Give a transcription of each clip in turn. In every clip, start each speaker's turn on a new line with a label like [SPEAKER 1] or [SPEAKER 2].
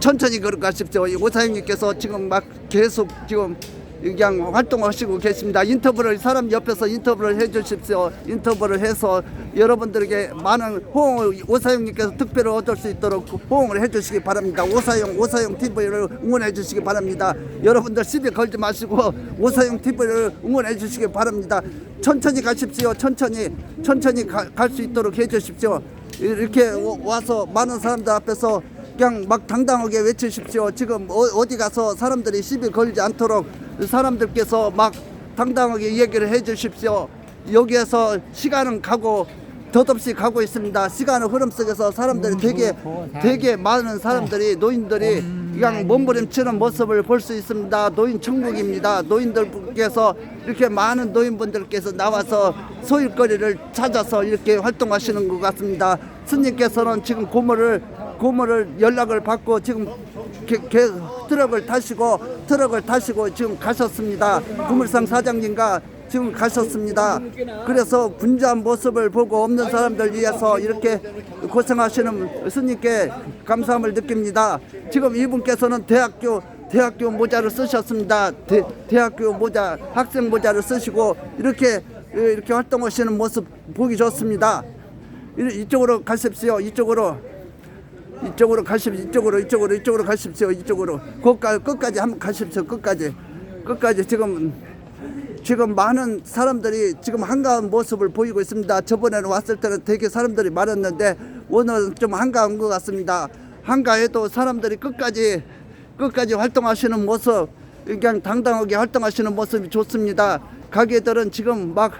[SPEAKER 1] 천천히 걸어가십시오. 이 오사장님께서 지금 막 계속 지금 그냥 활동하시고 계십니다. 인터뷰를 사람 옆에서 인터뷰를 해주십시오. 인터뷰를 해서 여러분들에게 많은 호응을 오사영님께서 특별히 얻을 수 있도록 호응을 해주시기 바랍니다. 오사영 오사영 TV를 응원해 주시기 바랍니다. 여러분들 시비 걸지 마시고 오사영 TV를 응원해 주시기 바랍니다. 천천히 가십시오. 천천히 천천히 갈 수 있도록 해주십시오. 이렇게 오- 와서 많은 사람들 앞에서 그냥 막 당당하게 외치십시오. 지금 어, 어디 가서 사람들이 시비 걸지 않도록 사람들께서 막 당당하게 얘기를 해 주십시오. 여기에서 시간은 가고 덧없이 가고 있습니다. 시간의 흐름 속에서 사람들이 되게 되게 많은 사람들이 노인들이 그냥 몸부림치는 모습을 볼 수 있습니다. 노인 천국입니다. 노인들께서 이렇게 많은 노인분들께서 나와서 소일거리를 찾아서 이렇게 활동하시는 것 같습니다. 스님께서는 지금 고모를 고모를 연락을 받고 지금 개, 개, 트럭을 타시고 트럭을 타시고 지금 가셨습니다. 구물상 사장님과 지금 가셨습니다. 그래서 분주한 모습을 보고 없는 사람들 위해서 이렇게 고생하시는 스님께 감사함을 느낍니다. 지금 이분께서는 대학교 대학교 모자를 쓰셨습니다. 대, 대학교 모자 학생 모자를 쓰시고 이렇게 이렇게 활동하시는 모습 보기 좋습니다. 이- 이쪽으로 가십시오. 이쪽으로 이쪽으로 가십시오. 이쪽으로 이쪽으로 이쪽으로 가십시오. 이쪽으로 끝까지 끝까지 한번 가십시오. 끝까지 끝까지 지금 지금 많은 사람들이 지금 한가한 모습을 보이고 있습니다. 저번에는 왔을 때는 되게 사람들이 많았는데 오늘은 좀 한가한 것 같습니다. 한가해도 사람들이 끝까지 끝까지 활동하시는 모습 그냥 당당하게 활동하시는 모습이 좋습니다. 가게들은 지금 막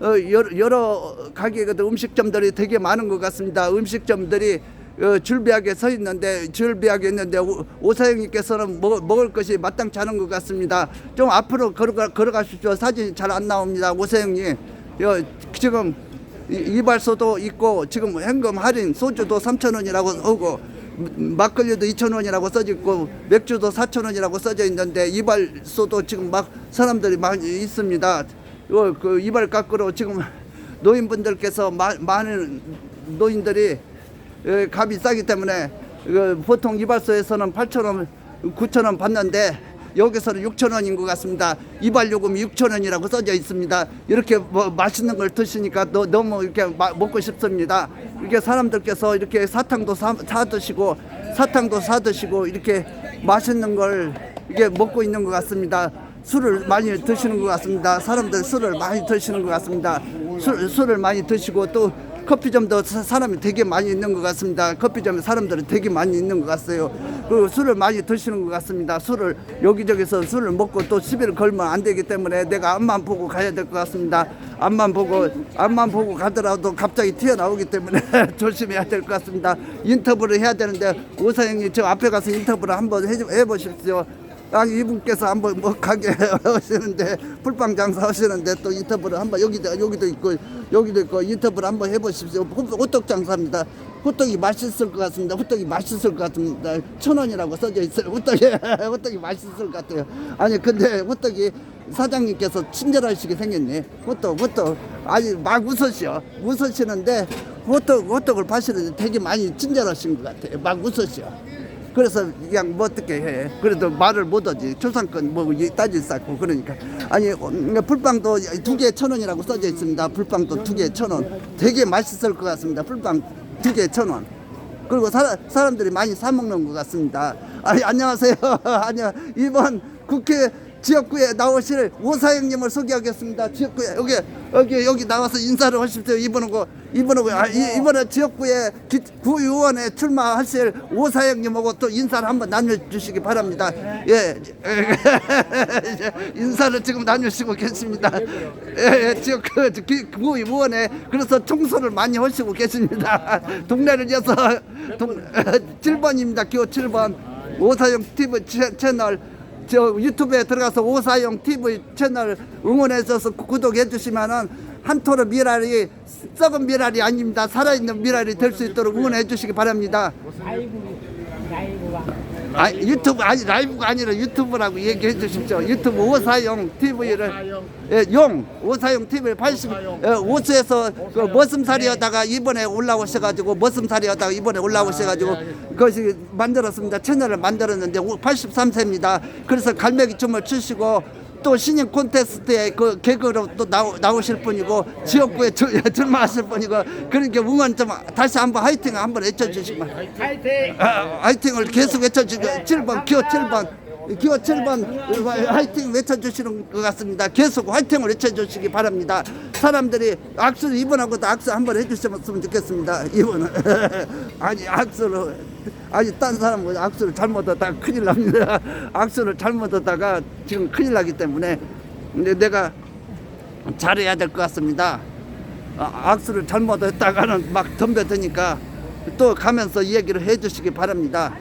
[SPEAKER 1] 어, 여러, 여러 가게들 음식점들이 되게 많은 것 같습니다. 음식점들이 어, 줄비하게 서 있는데 줄비하게 있는데 오- 오사장님께서는 먹, 먹을 것이 마땅치 않은 것 같습니다. 좀 앞으로 걸어가, 걸어가십시오. 사진이 잘 안 나옵니다. 오사장님 여, 지금 이- 이발소도 있고 지금 현금 할인 소주도 3천 원이라고 음, 막걸리도 2천 원이라고 써져 있고 맥주도 4천 원이라고 써져 있는데 이발소도 지금 막 사람들이 많이 있습니다. 요, 그 이발 깎으러 지금 노인분들께서 마, 많은 노인들이 에, 값이 싸기 때문에 그 보통 이발소에서는 8천 원, 9천 원 받는데 여기서는 6천 원인 것 같습니다. 이발 요금이 6천 원이라고 써져 있습니다. 이렇게 뭐 맛있는 걸 드시니까 너, 너무 이렇게 마- 먹고 싶습니다. 이렇게 사람들께서 이렇게 사탕도 사, 사 드시고 사탕도 사 드시고 이렇게 맛있는 걸 이게 먹고 있는 것 같습니다. 술을 많이 드시는 것 같습니다. 사람들 술을 많이 드시는 것 같습니다. 술, 술을 많이 드시고 또 커피점도 사- 사람이 되게 많이 있는 것 같습니다. 커피점에 사람들이 되게 많이 있는 것 같아요. 그 술을 많이 드시는 것 같습니다. 술을 여기저기서 술을 먹고 또 시비를 걸면 안 되기 때문에 내가 앞만 보고 가야 될 것 같습니다. 앞만 보고 앞만 보고 가더라도 갑자기 튀어나오기 때문에 조심해야 될 것 같습니다. 인터뷰를 해야 되는데 오사장님 저 앞에 가서 인터뷰를 한번 해, 해보십시오. 아니 이분께서 한번 뭐 가게 하시는데 풀빵 장사 하시는데 또 인터뷰를 한번 여기도 여기도 있고 여기도 있고 인터뷰를 한번 해보십시오. 호- 호떡 장사입니다. 호떡이 맛있을 것 같습니다. 호떡이 맛있을 것 같습니다. 천 원이라고 써져 있어요. 호떡이 호떡이 맛있을 것 같아요. 아니 근데 호떡이 사장님께서 친절하시게 생겼네. 호떡 호떡 아니 막 웃으시오. 웃으시는데 호떡 호떡을 파시는데 되게 많이 친절하신 것 같아요. 막 웃으시오. 그래서 그냥 뭐 어떻게 해. 그래도 말을 못하지. 초상권 뭐 이- 따질 쌓고 그러니까. 아니 음, 불빵도 두 개 천 원이라고 써져 있습니다. 불빵도 두 개 천 원. 되게 맛있을 것 같습니다. 불빵 두 개 천 원. 그리고 사, 사람들이 많이 사 먹는 것 같습니다. 아니 안녕하세요. 아니요 이번 국회 지역구에 나오실 오사영님을 소개하겠습니다. 지역구에 여기 여기 여기 나와서 인사를 하십시오. 이분하고 이분하고 아, 이, 이번에 지역구에 기- 구의원에 출마하실 오사영님하고 또 인사를 한번 나눠주시기 바랍니다. 예, 인사를 지금 나누시고 계십니다. 예, 예 지역구 기- 구의원에 그래서 청소를 많이 하시고 계십니다. 동네를 위해서 동, 7번입니다. 기호 7번 오사영 TV 채- 채널 저 유튜브에 들어가서 오사영 TV 채널 응원해 줘서 구독해 주시면은 한 토르 미랄이 썩은 미랄이 아닙니다. 살아있는 미랄이 될 수 있도록 응원해 주시기 바랍니다. 아 유튜브 아니 라이브가 아니라 유튜브라고 얘기해 주십시오. 유튜브 오사용 TV를 예, 용 오사용 TV 80 예, 오수에서 그 머슴살이하다가 이번에 올라오셔 가지고 머슴살이하다가 이번에 올라오셔 가지고 그것이 만들었습니다. 채널을 만들었는데 83세입니다. 그래서 갈매기 춤을 추시고 또 신인 콘테스트에 그 개그로 또 나오, 나오실 분이고 지역구에 출- 출마하실 분이고 그러니까 응원 좀 다시 한번 화이팅 한번 외쳐주시면 아, 화이팅을 계속 외쳐주시고 7번 기호 7번 기호 7번 화이팅 외쳐주시는 것 같습니다. 계속 화이팅을 외쳐주시기 바랍니다. 사람들이 악수를 이번하고도 악수 한번 해주셨으면 좋겠습니다. 이번은 아니 악수를 아니 딴 사람은 악수를 잘못하다가 큰일 납니다. 악수를 잘못하다가 지금 큰일 나기 때문에 근데 내가 잘해야 될 것 같습니다. 아, 악수를 잘못했다가는 막 덤벼드니까 또 가면서 이 얘기를 해주시기 바랍니다.